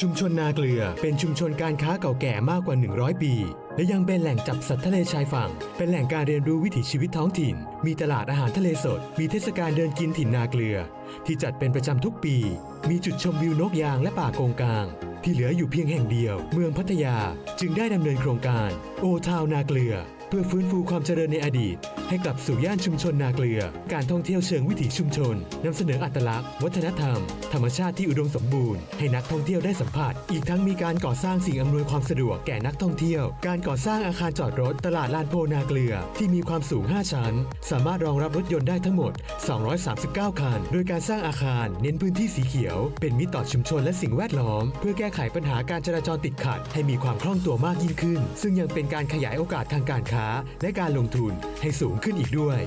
ชุมชนนาเกลือ เป็นชุมชนการค้าเก่าแก่มากกว่า 100 ปี และยังเป็นแหล่งจับสัตว์ทะเลชายฝั่ง เป็นแหล่งการเรียนรู้วิถีชีวิตท้องถิ่น มีตลาดอาหารทะเลสด มีเทศกาลเดินกินถิ่นนาเกลือ ที่จัดเป็นประจำทุกปี มีจุดชมวิวนกยางและป่าโกงกาง ที่เหลืออยู่เพียงแห่งเดียว เมืองพัทยา จึงได้ดำเนินโครงการ โอทาวนาเกลือ พื่อฟื้นฟูความเจริญในอดีต ให้กลับสู่ย่านชุมชนนาเกลือ การท่องเที่ยวเชิงวิถีชุมชนนำเสนออัตลักษณ์ วัฒนธรรม ธรรมชาติที่อุดมสมบูรณ์ให้นักท่องเที่ยวได้สัมผัส อีกทั้งมีการก่อสร้างสิ่งอำนวยความสะดวกแก่นักท่องเที่ยว การก่อสร้างอาคารจอดรถตลาดลานโพนาเกลือ ที่มีความสูง 5 ชั้น สามารถรองรับรถยนต์ได้ทั้งหมด 239 คัน โดยการสร้างอาคาร เน้นพื้นที่สีเขียว เป็นมิตรต่อชุมชนและสิ่งแวดล้อม เพื่อแก้ไขปัญหาการจราจรติดขัด ให้มีความคล่องตัวมากยิ่งขึ้น ซึ่งยังเป็นการขยายโอกาสทางการค้าและการลงทุนให้สูงขึ้นอีกด้วย